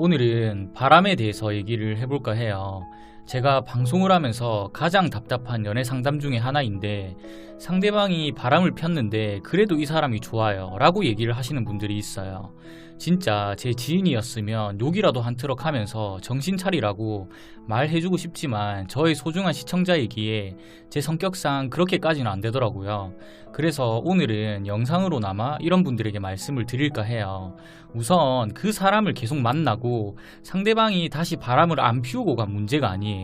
오늘은 바람에 대해서 얘기를 해볼까 해요. 제가 방송을 하면서 가장 답답한 연애 상담 중에 하나인데 상대방이 바람을 폈는데 그래도 이 사람이 좋아요 라고 얘기를 하시는 분들이 있어요. 진짜 제 지인이었으면 욕이라도 한 트럭 하면서 정신 차리라고 말해주고 싶지만 저의 소중한 시청자이기에 제 성격상 그렇게까지는 안 되더라고요. 그래서 오늘은 영상으로나마 이런 분들에게 말씀을 드릴까 해요. 우선 그 사람을 계속 만나고 상대방이 다시 바람을 안 피우고가 문제가 아니에요.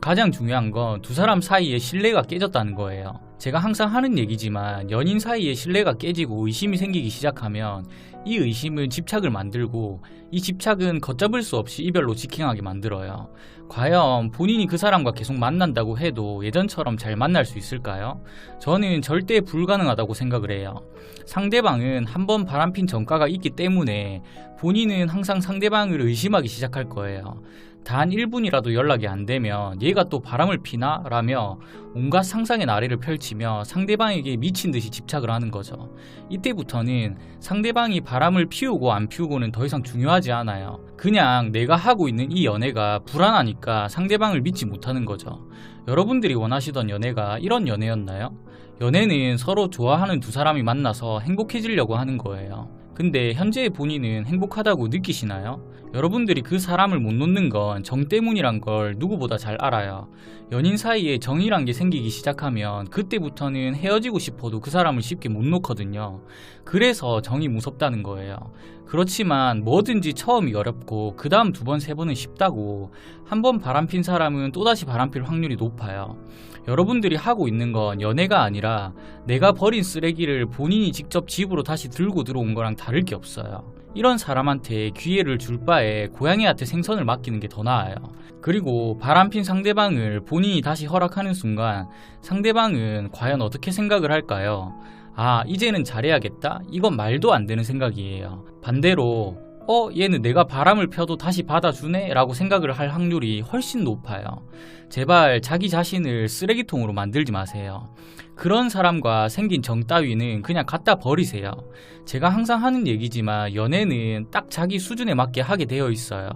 가장 중요한 건 두 사람 사이에 신뢰가 깨졌다는 거예요. 제가 항상 하는 얘기지만 연인 사이에 신뢰가 깨지고 의심이 생기기 시작하면 이 의심은 집착을 만들고 이 집착은 걷잡을 수 없이 이별로 직행하게 만들어요. 과연 본인이 그 사람과 계속 만난다고 해도 예전처럼 잘 만날 수 있을까요? 저는 절대 불가능하다고 생각을 해요. 상대방은 한 번 바람핀 전과가 있기 때문에 본인은 항상 상대방을 의심하기 시작할 거예요. 단 1분이라도 연락이 안 되면 얘가 또 바람을 피나? 라며 온갖 상상의 나래를 펼치며 상대방에게 미친 듯이 집착을 하는 거죠. 이때부터는 상대방이 바람을 피우고 안 피우고는 더 이상 중요하지 않아요. 그냥 내가 하고 있는 이 연애가 불안하니까 상대방을 믿지 못하는 거죠. 여러분들이 원하시던 연애가 이런 연애였나요? 연애는 서로 좋아하는 두 사람이 만나서 행복해지려고 하는 거예요. 근데 현재의 본인은 행복하다고 느끼시나요? 여러분들이 그 사람을 못 놓는 건 정 때문이란 걸 누구보다 잘 알아요. 연인 사이에 정이란 게 생기기 시작하면 그때부터는 헤어지고 싶어도 그 사람을 쉽게 못 놓거든요. 그래서 정이 무섭다는 거예요. 그렇지만 뭐든지 처음이 어렵고 그 다음 두 번, 세 번은 쉽다고 한 번 바람핀 사람은 또다시 바람필 확률이 높아요. 여러분들이 하고 있는 건 연애가 아니라 내가 버린 쓰레기를 본인이 직접 집으로 다시 들고 들어온 거랑 다를 게 없어요. 이런 사람한테 기회를 줄 바에 고양이한테 생선을 맡기는 게 더 나아요. 그리고 바람핀 상대방을 본인이 다시 허락하는 순간 상대방은 과연 어떻게 생각을 할까요? 아, 이제는 잘해야겠다? 이건 말도 안 되는 생각이에요. 반대로, 어, 얘는 내가 바람을 펴도 다시 받아주네? 라고 생각을 할 확률이 훨씬 높아요. 제발 자기 자신을 쓰레기통으로 만들지 마세요. 그런 사람과 생긴 정 따위는 그냥 갖다 버리세요. 제가 항상 하는 얘기지만 연애는 딱 자기 수준에 맞게 하게 되어 있어요.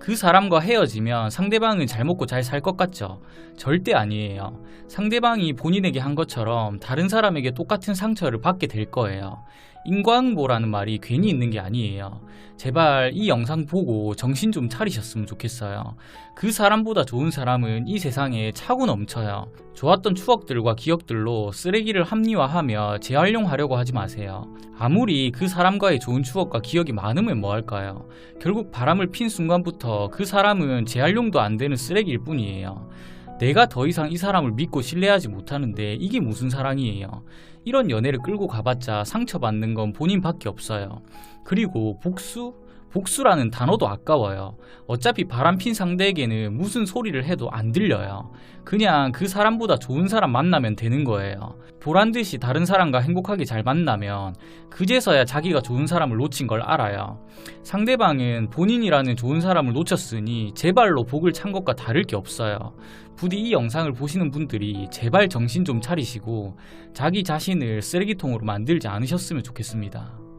그 사람과 헤어지면 상대방은 잘 먹고 잘 살 것 같죠? 절대 아니에요. 상대방이 본인에게 한 것처럼 다른 사람에게 똑같은 상처를 받게 될 거예요. 인과응보라는 말이 괜히 있는 게 아니에요. 제발 이 영상 보고 정신 좀 차리셨으면 좋겠어요. 그 사람보다 좋은 사람은 이 세상에 차고 넘쳐요. 좋았던 추억들과 기억들 로 쓰레기를 합리화하며 재활용하려고 하지 마세요. 아무리 그 사람과의 좋은 추억과 기억이 많으면 뭐할까요? 결국 바람을 핀 순간부터 그 사람은 재활용도 안 되는 쓰레기일 뿐이에요. 내가 더 이상 이 사람을 믿고 신뢰하지 못하는데 이게 무슨 사랑이에요. 이런 연애를 끌고 가봤자 상처받는 건 본인밖에 없어요. 그리고 복수? 복수라는 단어도 아까워요. 어차피 바람핀 상대에게는 무슨 소리를 해도 안 들려요. 그냥 그 사람보다 좋은 사람 만나면 되는 거예요. 보란 듯이 다른 사람과 행복하게 잘 만나면 그제서야 자기가 좋은 사람을 놓친 걸 알아요. 상대방은 본인이라는 좋은 사람을 놓쳤으니 제발로 복을 찬 것과 다를 게 없어요. 부디 이 영상을 보시는 분들이 제발 정신 좀 차리시고 자기 자신을 쓰레기통으로 만들지 않으셨으면 좋겠습니다.